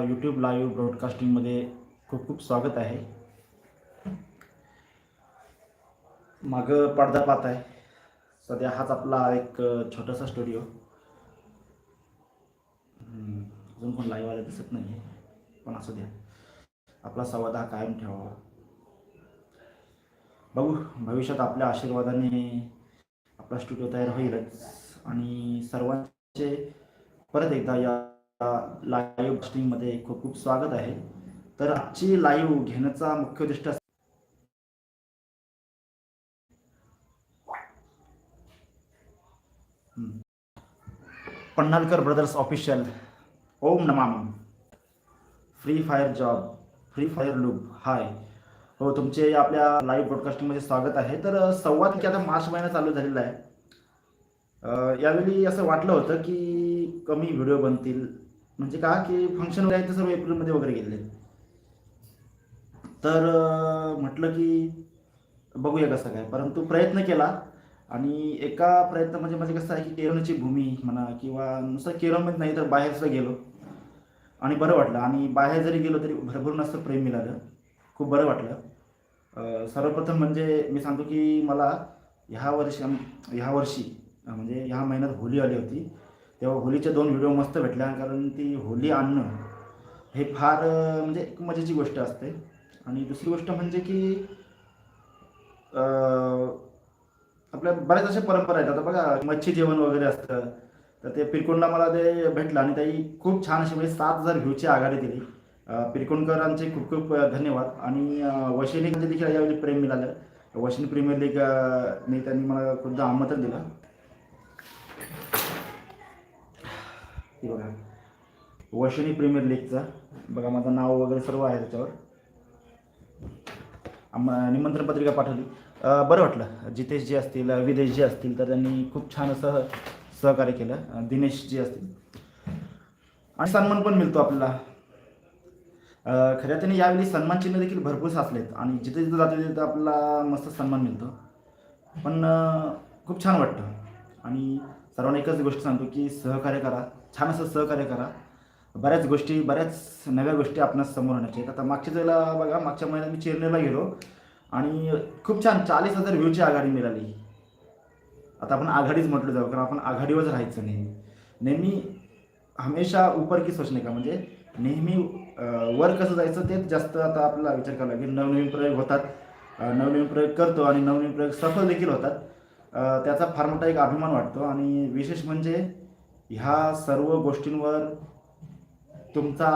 YouTube live ब्रॉडकास्टिंगमध्ये खूप खूप स्वागत आहे. मागं पडदा पाहत आहे. सध्या हाच आपला एक छोटासा स्टुडिओ अजून कोण लाईव्ह आला दिसत नाही पण असू द्या. आपला संवाद हा कायम ठेवावा. बघू भविष्यात आपल्या आशीर्वादाने आपला स्टुडिओ तयार होईलच. आणि सर्वांचे परत एकदा या लाईव्हमध्ये खूप खूप स्वागत आहे. तर आजची लाईव्ह घेण्याचा मुख्य उद्दिष्ट Pannalkar brothers official Om Namami. Free Fire job Free Fire loop hi हो तुमचे आपल्या लाईव्ह ब्रॉडकास्टिंगमध्ये स्वागत आहे. तर संवाद की आता मार्च महिना चालू झालेला आहे. यावेळी असं वाटलं होतं की कमी व्हिडिओ बनतील. म्हणजे का की फंक्शन वगैरे आहे ते सर्व एप्रिलमध्ये वगैरे गेले तर म्हटलं की बघूया कसं काय. परंतु प्रयत्न केला आणि एका प्रयत्न म्हणजे म्हणजे कसं आहे की केरळची भूमी म्हणा किंवा नुसतं केरळमध्ये नाही तर बाहेर सुद्धा गेलो आणि बरं वाटलं. आणि बाहेर जरी गेलो तरी भरभरून असं प्रेम मिळालं. खूप बरं वाटलं. सर्वप्रथम म्हणजे मी सांगतो की मला ह्या वर्षी ह्या वर्षी म्हणजे ह्या महिन्यात होली आली होती. तेव्हा होलीचे दोन व्हिडिओ मस्त भेटल्या कारण ती होली आणणं हे फार म्हणजे एक मजेची गोष्ट असते. आणि दुसरी गोष्ट म्हणजे की आपल्या बऱ्याच अशा परंपरा आहेत. आता बघा मच्छी जेवण वगैरे असतं. तर ते पिरकुंडला मला ते भेटलं आणि त्याही खूप छान अशी म्हणजे सात हजार व्ह्यूची आघाडी दिली. पिरकुंडकरांचे खूप खूप धन्यवाद. आणि वशिनी म्हणजे देखील यावेळी प्रेम मिळालं. वशिनी प्रीमियर लीग ने त्यांनी मला खुद्द आमंत्रण दिलं. ती बघा. वशिनी प्रीमियर लीगचा बघा माझं नाव वगैरे सर्व आहे त्याच्यावर. आम निमंत्रण पत्रिका पाठवली. बरं वाटलं. जितेश जी असतील विदेश जी असतील तर त्यांनी खूप छान असं सहकार्य केलं. दिनेश जी असतील. आणि सन्मान पण मिळतो आपल्याला. खऱ्या त्याने यावेळी सन्मान चिन्ह देखील भरपूर साचलेत. आणि जिथे जिथे जाते तिथे आपल्याला मस्त सन्मान मिळतो. पण खूप छान वाटतं. आणि सर्वांना एकच गोष्ट सांगतो की सहकार्य करा. छान असं सहकार्य करा. बऱ्याच गोष्टी बऱ्याच नव्या गोष्टी आपणास समोर आणायच्या आहेत. आता मागच्या वेळेला बघा मागच्या महिन्यात मी चेन्नईला गेलो आणि खूप छान चाळीस हजार व्ह्यूची आघाडी मिळाली. आता आपण आघाडीच म्हटलं जाऊ कारण आपण आघाडीवरच राहायचं नेहमी नेहमी हमेशा उपर की सोचणे का? म्हणजे नेहमी वर कसं जायचं तेच जास्त आता आपल्याला विचार करावा लागेल. नवनवीन प्रयोग होतात. नवनवीन प्रयोग करतो आणि नवनवीन प्रयोग सफल देखील होतात. त्याचा फार मोठा एक अभिमान वाटतो. आणि विशेष म्हणजे ह्या सर्व गोष्टींवर तुमचा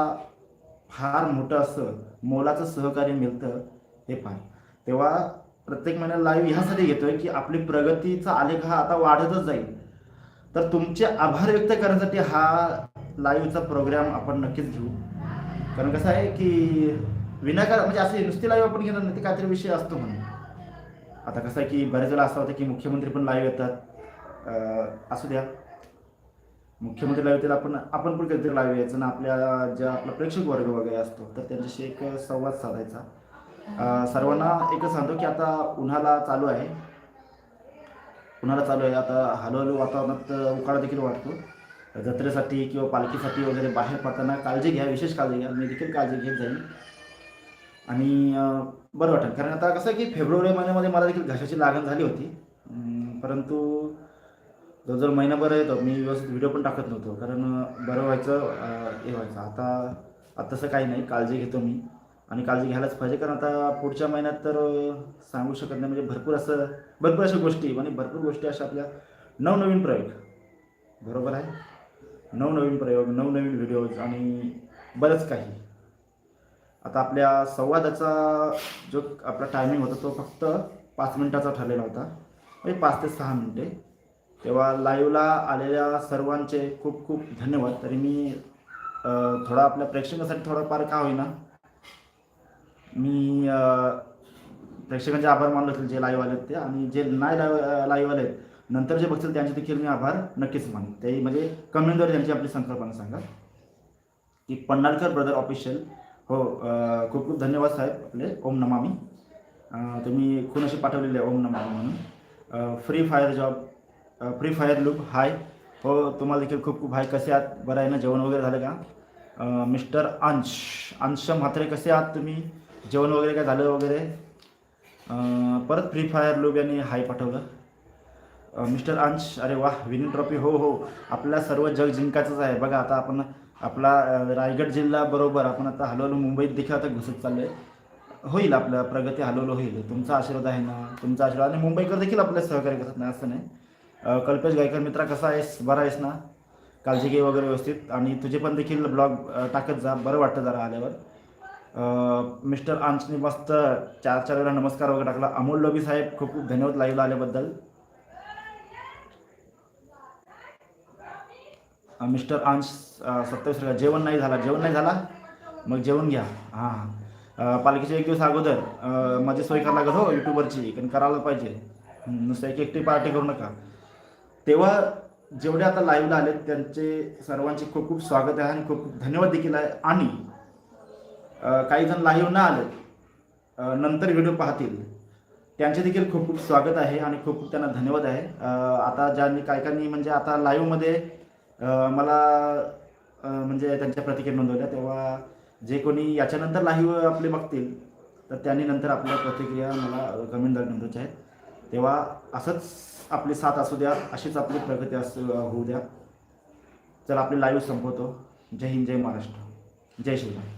फार मोठं असं मोलाचं सहकार्य मिळतं हे फार तेव्हा प्रत्येक महिन्याला लाईव्ह ह्यासाठी घेतोय की आपली प्रगतीचा आलेख हा आता वाढतच जाईल. तर तुमचे आभार व्यक्त करण्यासाठी हा लाईव्हचा प्रोग्राम आपण नक्कीच घेऊ. कारण कसं आहे की विनाकार म्हणजे असे नुसती लाईव्ह आपण घेणार नाही ते काहीतरी विषय असतो म्हणून. आता कसं आहे की बऱ्याच वेळा असं होतं की मुख्यमंत्री पण लाईव्ह येतात. असू द्या. मुख्यमंत्री लावतील आपण आपण पण कधीतरी लावायचं यायचं ना आपल्या ज्या आपला प्रेक्षक वर्ग वगैरे असतो तर त्यांच्याशी एक संवाद साधायचा. सर्वांना एकच सांगतो की आता उन्हाळा चालू आहे. उन्हाळा चालू आहे. आता हळूहळू वातावरणात उकाडा देखील वाटतो जत्रेसाठी किंवा पालखीसाठी वगैरे बाहेर पडताना काळजी घ्या विशेष काळजी घ्या. मी देखील काळजी घेत जाईल आणि बरं वाटेल. कारण आता कसं आहे की फेब्रुवारी महिन्यामध्ये मला देखील घशाची लागण झाली होती. परंतु जवळजवळ महिनाभर येतो मी व्यवस्थित व्हिडिओ पण टाकत नव्हतो. कारण बरं व्हायचं हे व्हायचं. आता आता तसं काही नाही. काळजी घेतो मी. आणि काळजी घ्यायलाच पाहिजे. कारण आता पुढच्या महिन्यात तर सांगू शकत नाही. म्हणजे भरपूर असं भरपूर अशा गोष्टी. आणि भरपूर गोष्टी अशा आपल्या नवनवीन प्रयोग. बरोबर आहे? नवनवीन प्रयोग नवनवीन व्हिडिओज आणि बरंच काही. आता आपल्या संवादाचा जो आपला टायमिंग होता तो फक्त पाच मिनिटाचा ठरलेला होता. म्हणजे पाच ते सहा मिनिटे. तेव्हा लाईव्हला आलेल्या सर्वांचे खूप खूप धन्यवाद. तरी मी थोडा आपल्या प्रेक्षकांसाठी थोडंफार का होईना मी प्रेक्षकांचे आभार मानलो असेल जे लाईव्ह आलेत ते. आणि जे नाही लाईव्ह लाईव्ह आलेत नंतर जे बघतील त्यांचे देखील मी आभार नक्कीच मानेन ते म्हणजे कमेंटद्वारे त्यांची आपली संकल्पना सांगा. की पन्नाळकर ब्रदर ऑफिशियल हो खूप खूप धन्यवाद साहेब आपले. ओम नमामी. तुम्ही खून अशी पाठवलेले आहे ओम नमामी म्हणून. Free Fire job Free Fire loop hi हो तुम्हाला देखील खूप खूप हाय कसे आहात? बरं आहे ना? जेवण वगैरे झालं का? मिस्टर अंश. अंश म्हात्रे कसे आहात तुम्ही? जेवण वगैरे काय झालं वगैरे? परत फ्री फायर लूप यांनी हाय पाठवलं. मिस्टर अंश अरे वा विनिंग ट्रॉफी. हो हो. आपल्या सर्व जग जिंकायचंच आहे. बघा आता आपण आपला रायगड जिल्हा बरोबर आपण आता हळूहळू मुंबईत देखील आता घुसत चाललोय. होईल आपलं प्रगती हळूहळू होईल. तुमचा आशीर्वाद आहे ना? तुमचा आशीर्वाद. आणि मुंबईकर देखील आपल्या सहकार्य करत नाही असं नाही. कल्पेश गायकर मित्रा कसा आहेस? बरा आहेस ना? काळजी घे वगैरे व्यवस्थित. आणि तुझे पण देखील ब्लॉग टाकत जा. बरं वाटतं जरा आल्यावर. मिस्टर अंशने मस्त चार चार वेळा नमस्कार वगैरे टाकला. अमोल लोबी साहेब खूप खूप धन्यवाद लाईव्हला आल्याबद्दल. मिस्टर आंश सत्तावीस रुपया जेवण नाही झाला. जेवण नाही झाला? मग जेवण घ्या. हां हां. पालखीच्या एक दिवस अगोदर माझी सोय करायला लागत हो यूट्यूबवरची कारण करायला पाहिजे. नुसतं एक एकटी पार्टी करू नका. तेव्हा जेवढे आता लाईव्हला आलेत त्यांचे सर्वांचे खूप खूप स्वागत आहे आणि खूप खूप धन्यवाद देखील आहे. आणि काही जण लाईव्ह न आले नंतर व्हिडिओ पाहतील. त्यांचे देखील खूप खूप स्वागत आहे आणि खूप खूप त्यांना धन्यवाद आहे. आता ज्यांनी काही काही म्हणजे आता लाईव्हमध्ये मला म्हणजे त्यांच्या प्रतिक्रिया नोंदवल्या तेव्हा जे कोणी याच्यानंतर लाईव्ह आपले बघतील तर त्यांनी नंतर आपल्या प्रतिक्रिया मला कमेंटद्वारे नोंदवायच्या आहेत. तेव्हा असंच आपली साथ असू द्या अशीच आपली प्रगती असू होऊ द्या. चला आपली लाईव्ह संपवतो. जय हिंद जय महाराष्ट्र. जय शिवराय.